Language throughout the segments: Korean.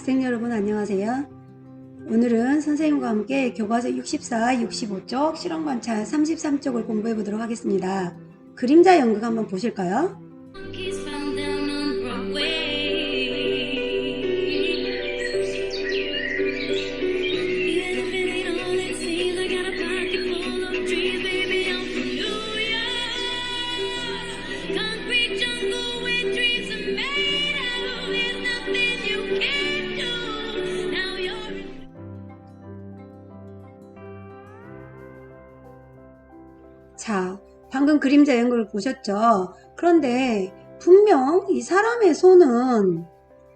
학생 여러분 안녕하세요. 오늘은 선생님과 함께 교과서 64, 65쪽, 실험 관찰 33쪽을 공부해 보도록 하겠습니다. 그림자 연극 한번 보실까요? 자, 방금 그림자 연극을 보셨죠? 그런데 분명 이 사람의 손은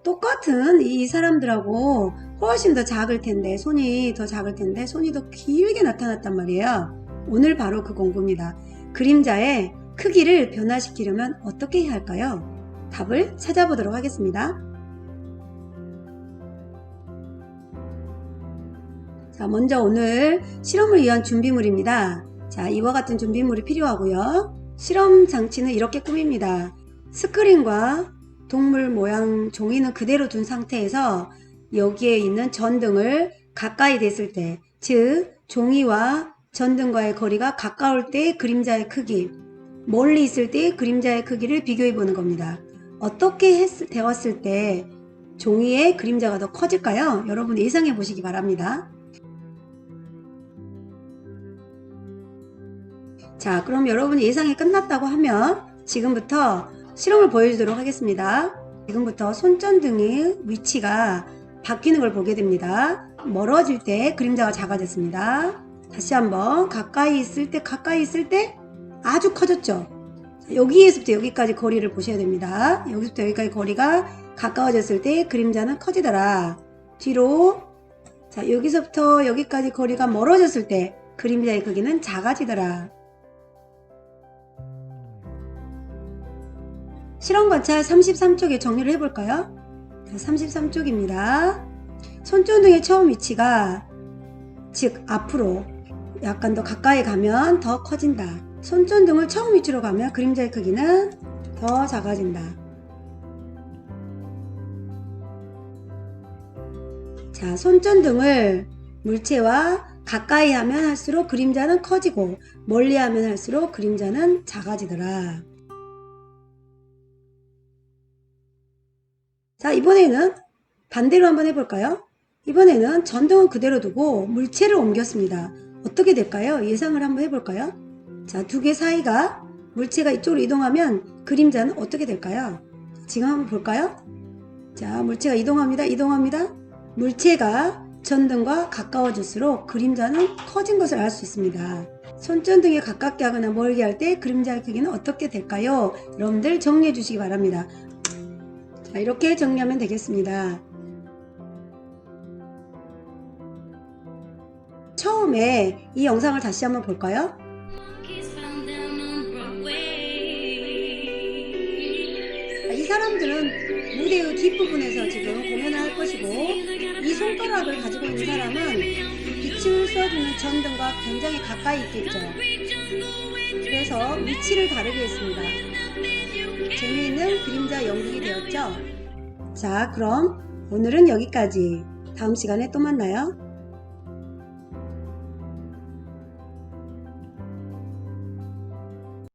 똑같은 이 사람들하고 훨씬 더 작을 텐데, 손이 더 작을 텐데, 손이 더 길게 나타났단 말이에요. 오늘 바로 그 공부입니다. 그림자의 크기를 변화시키려면 어떻게 해야 할까요? 답을 찾아보도록 하겠습니다. 자, 먼저 오늘 실험을 위한 준비물입니다. 자, 이와 같은 준비물이 필요하고요. 실험 장치는 이렇게 꾸밉니다. 스크린과 동물 모양 종이는 그대로 둔 상태에서 여기에 있는 전등을 가까이 댔을 때, 즉 종이와 전등과의 거리가 가까울 때 그림자의 크기, 멀리 있을 때 그림자의 크기를 비교해 보는 겁니다. 어떻게 했, 되었을 때 종이의 그림자가 더 커질까요? 여러분 예상해 보시기 바랍니다. 자, 그럼 여러분 예상이 끝났다고 하면 지금부터 실험을 보여주도록 하겠습니다. 지금부터 손전등의 위치가 바뀌는 걸 보게 됩니다. 멀어질 때 그림자가 작아졌습니다. 다시 한번 가까이 있을 때 가까이 있을 때 아주 커졌죠. 자, 여기에서부터 여기까지 거리를 보셔야 됩니다. 여기서부터 여기까지 거리가 가까워졌을 때 그림자는 커지더라. 뒤로 자 여기서부터 여기까지 거리가 멀어졌을 때 그림자의 크기는 작아지더라. 실험 관찰 33쪽에 정리를 해볼까요? 33쪽입니다. 손전등의 처음 위치가 즉 앞으로 약간 더 가까이 가면 더 커진다. 손전등을 처음 위치로 가면 그림자의 크기는 더 작아진다. 자, 손전등을 물체와 가까이 하면 할수록 그림자는 커지고 멀리 하면 할수록 그림자는 작아지더라. 자, 이번에는 반대로 한번 해볼까요? 이번에는 전등은 그대로 두고 물체를 옮겼습니다. 어떻게 될까요? 예상을 한번 해볼까요? 자, 두 개 사이가 물체가 이쪽으로 이동하면 그림자는 어떻게 될까요? 지금 한번 볼까요? 자, 물체가 이동합니다. 이동합니다. 물체가 전등과 가까워질수록 그림자는 커진 것을 알 수 있습니다. 손전등에 가깝게 하거나 멀게 할 때 그림자의 크기는 어떻게 될까요? 여러분들 정리해 주시기 바랍니다. 자, 이렇게 정리하면 되겠습니다. 처음에 이 영상을 다시 한번 볼까요? 이 사람들은 무대의 뒷부분에서 지금 공연을 할 것이고 이 손가락을 가지고 있는 사람은 빛을 쏘주는 전등과 굉장히 가까이 있겠죠. 그래서 위치를 다르게 했습니다. 재미있는 그림자 연극이 되었죠. 자, 그럼 오늘은 여기까지. 다음 시간에 또 만나요.